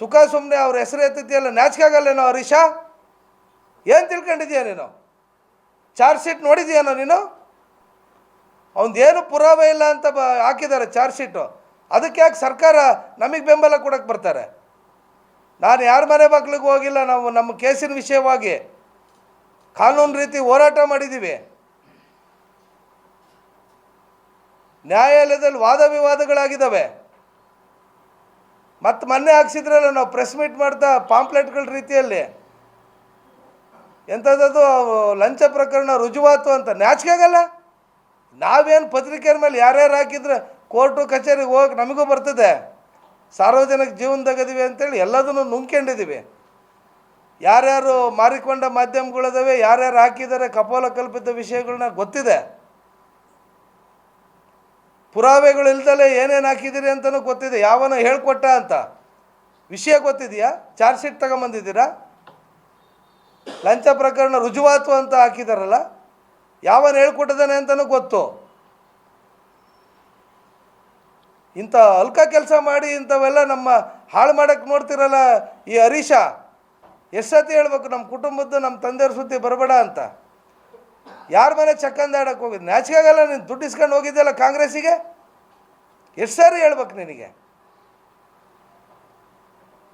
ಸುಖ ಸುಮ್ಮನೆ ಅವ್ರ ಹೆಸರು ಎತ್ತಿದೆಯಲ್ಲ, ನಾಚಿಕೆ ಆಗಲ್ಲೇನೋ ಹರೀಶ? ಏನು ತಿಳ್ಕೊಂಡಿದ್ಯಾ ನೀನು? ಚಾರ್ಜ್ ಶೀಟ್ ನೋಡಿದ್ಯಾನೋ ನೀನು? ಅವನದೇನು ಪುರಾವೆ ಇಲ್ಲ ಅಂತ ಬ ಹಾಕಿದ್ದಾರೆ ಚಾರ್ಜ್ ಶೀಟು ಅದಕ್ಕೆ ಯಾಕೆ ಸರ್ಕಾರ ನಮಗೆ ಬೆಂಬಲ ಕೊಡೋಕ್ಕೆ ಬರ್ತಾರೆ? ನಾನು ಯಾರ ಮನೆ ಮಕ್ಳಿಗೆ ಹೋಗಿಲ್ಲ, ನಾವು ನಮ್ಮ ಕೇಸಿನ ವಿಷಯವಾಗಿ. ಕಾನೂನು ರೀತಿ ಹೋರಾಟ ಮಾಡಿದ್ದೀವಿ ನ್ಯಾಯಾಲಯದಲ್ಲಿ ವಾದ ವಿವಾದಗಳಾಗಿದ್ದಾವೆ ಮತ್ತು ಮೊನ್ನೆ ಹಾಕ್ಸಿದ್ರಲ್ಲ ನಾವು ಪ್ರೆಸ್ ಮೀಟ್ ಮಾಡ್ತಾ ಪಾಂಪ್ಲೆಟ್ಗಳ ರೀತಿಯಲ್ಲಿ. ಎಂಥದ್ದು ಲಂಚ ಪ್ರಕರಣ ರುಜುವಾತು ಅಂತ. ನಾಚಿಕೆ ಆಗಲ್ಲ ನಾವೇನು ಪತ್ರಿಕೆಯ ಮೇಲೆ ಯಾರ್ಯಾರು ಹಾಕಿದ್ರೆ ಕೋರ್ಟು ಕಚೇರಿಗೆ ಹೋಗಿ ನಮಗೂ ಬರ್ತದೆ. ಸಾರ್ವಜನಿಕ ಜೀವನದಾಗದೀವಿ ಅಂತೇಳಿ ಎಲ್ಲದನ್ನು ನುಂಗ್ಕೊಂಡಿದ್ದೀವಿ. ಯಾರ್ಯಾರು ಮಾರಿಕೊಂಡ ಮಾಧ್ಯಮಗಳಿದಾವೆ, ಯಾರ್ಯಾರು ಹಾಕಿದ್ದಾರೆ ಕಪೋಲ ಕಲ್ಪಿತ ವಿಷಯಗಳನ್ನ ಗೊತ್ತಿದೆ. ಪುರಾವೆಗಳು ಇಲ್ದಲೇ ಏನೇನು ಹಾಕಿದ್ದೀರಿ ಅಂತಲೂ ಗೊತ್ತಿದೆ. ಯಾವನ ಹೇಳ್ಕೊಟ್ಟ ಅಂತ. ವಿಷಯ ಗೊತ್ತಿದೆಯಾ? ಚಾರ್ಜ್ ಶೀಟ್ ತಗೊಂಬಂದಿದ್ದೀರಾ? ಲಂಚ ಪ್ರಕರಣ ರುಜುವಾತು ಅಂತ ಹಾಕಿದಾರಲ್ಲ, ಯಾವನ ಹೇಳ್ಕೊಟ್ಟಿದ್ದಾನೆ ಅಂತಲೂ ಗೊತ್ತು. ಇಂಥ ಅಲ್ಕ ಕೆಲಸ ಮಾಡಿ ಇಂಥವೆಲ್ಲ ನಮ್ಮ ಹಾಳು ಮಾಡೋಕ್ಕೆ ನೋಡ್ತಿರಲ್ಲ ಈ ಹರೀಶ. ಎಷ್ಟು ಸತಿ ಹೇಳ್ಬೇಕು, ನಮ್ಮ ಕುಟುಂಬದ್ದು ನಮ್ಮ ತಂದೆಯವ್ರ ಸುದ್ದಿ ಬರಬೇಡ ಅಂತ. ಯಾರ ಮನೆ ಚಕ್ಕಂದ ಆಡಕ್ಕೆ ಹೋಗಿದ್ದು ನಾಚಿಕೆ ನೀನು ದುಡ್ಡು ಇಸ್ಕೊಂಡು ಹೋಗಿದ್ದೆಲ್ಲ ಕಾಂಗ್ರೆಸ್ಸಿಗೆ? ಎಷ್ಟು ಸಾರಿ ಹೇಳ್ಬೇಕು ನಿನಗೆ?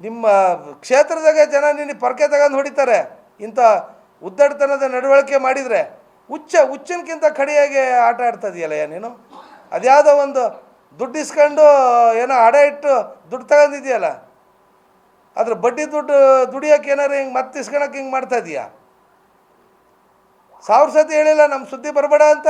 ನಿಮ್ಮ ಕ್ಷೇತ್ರದಾಗ ಜನ ನಿನಗೆ ಪರ್ಕೆ ತಗೊಂಡು ಹೊಡಿತಾರೆ. ಇಂಥ ಉದ್ದಡ್ತನದ ನಡವಳಿಕೆ ಮಾಡಿದರೆ ಹುಚ್ಚ ಹುಚ್ಚಿನಕ್ಕಿಂತ ಕಡಿಯಾಗಿ ಆಟ ಆಡ್ತದೆಯಲ್ಲ ನೀನು? ಅದ್ಯಾವುದೋ ಒಂದು ದುಡ್ಡು ಇಸ್ಕೊಂಡು ಏನೋ ಹಡ ಇಟ್ಟು ದುಡ್ಡು ತಗೊಂಡಿದ್ಯಲ್ಲ? ಅದ್ರ ಬಡ್ಡಿ ದುಡ್ಡು ದುಡಿಯೋಕೆ ಏನಾರು ಹಿಂಗೆ ಮತ್ತೆ ಇಸ್ಕೊಳಕ್ಕೆ ಹಿಂಗೆ ಮಾಡ್ತಾ ಇದೀಯಾ ಸಾವಿರ ಸತಿ ಹೇಳಿಲ್ಲ ನಮ್ಮ ಸುದ್ದಿ ಬರಬೇಡ ಅಂತ?